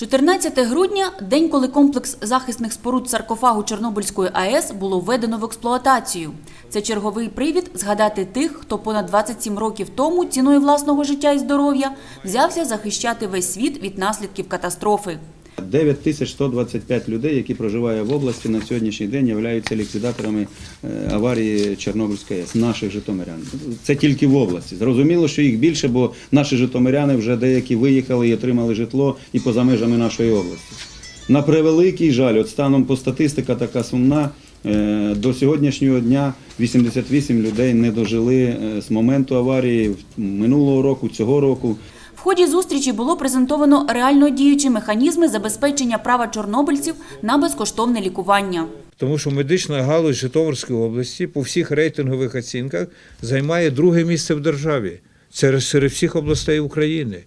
14 грудня – день, коли комплекс захисних споруд саркофагу Чорнобильської АЕС було введено в експлуатацію. Це черговий привід згадати тих, хто понад 27 років тому ціною власного життя і здоров'я взявся захищати весь світ від наслідків катастрофи. 9125 людей, які проживають в області на сьогоднішній день, являються ліквідаторами е, аварії Чорнобильської АЕС, наших житомирян. Це тільки в області. Зрозуміло, що їх більше, бо наші житомиряни вже деякі виїхали і отримали житло і поза межами нашої області. На превеликий жаль, от станом по статистика така сумна. е, До сьогоднішнього дня 88 людей не дожили е, з моменту аварії минулого року, цього року. В ході зустрічі було презентовано реально діючі механізми забезпечення права чорнобильців на безкоштовне лікування. Тому що медична галузь Житомирської області по всіх рейтингових оцінках займає друге місце в державі. Це серед всіх областей України.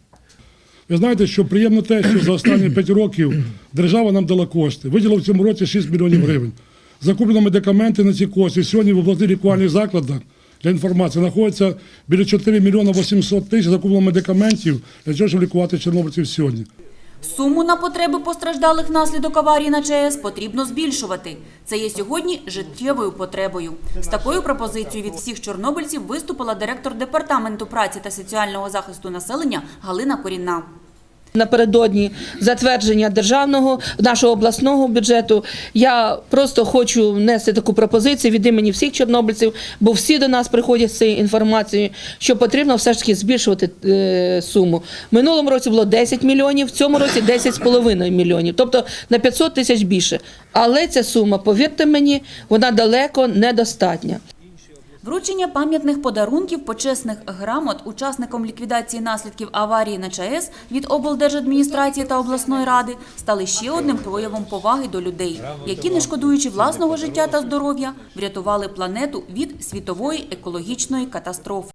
Ви знаєте, що приємно те, що за останні 5 років держава нам дала кошти. Виділила в цьому році 6 мільйонів гривень. Закуплено медикаменти на ці кошти. Сьогодні в обласних лікувальних закладах для інформації знаходиться біля 4 мільйона 800 тисяч закуплено медикаментів для того, щоб лікувати чорнобильців сьогодні. Суму на потреби постраждалих внаслідок аварії на ЧАЕС потрібно збільшувати. Це є сьогодні життєвою потребою. З такою пропозицією від всіх чорнобильців виступила директор департаменту праці та соціального захисту населення Галина Корінна. Напередодні затвердження державного нашого обласного бюджету я просто хочу внести таку пропозицію від імені всіх чорнобильців, бо всі до нас приходять з цією інформацією, що потрібно все ж таки збільшувати е, суму. Минулому році було 10 мільйонів, в цьому році 10,5 мільйонів, тобто на 500 тисяч більше. Але ця сума, повірте мені, вона далеко недостатня. Вручення пам'ятних подарунків, почесних грамот учасникам ліквідації наслідків аварії на ЧАЕС від облдержадміністрації та обласної ради стали ще одним проявом поваги до людей, які, не шкодуючи власного життя та здоров'я, врятували планету від світової екологічної катастрофи.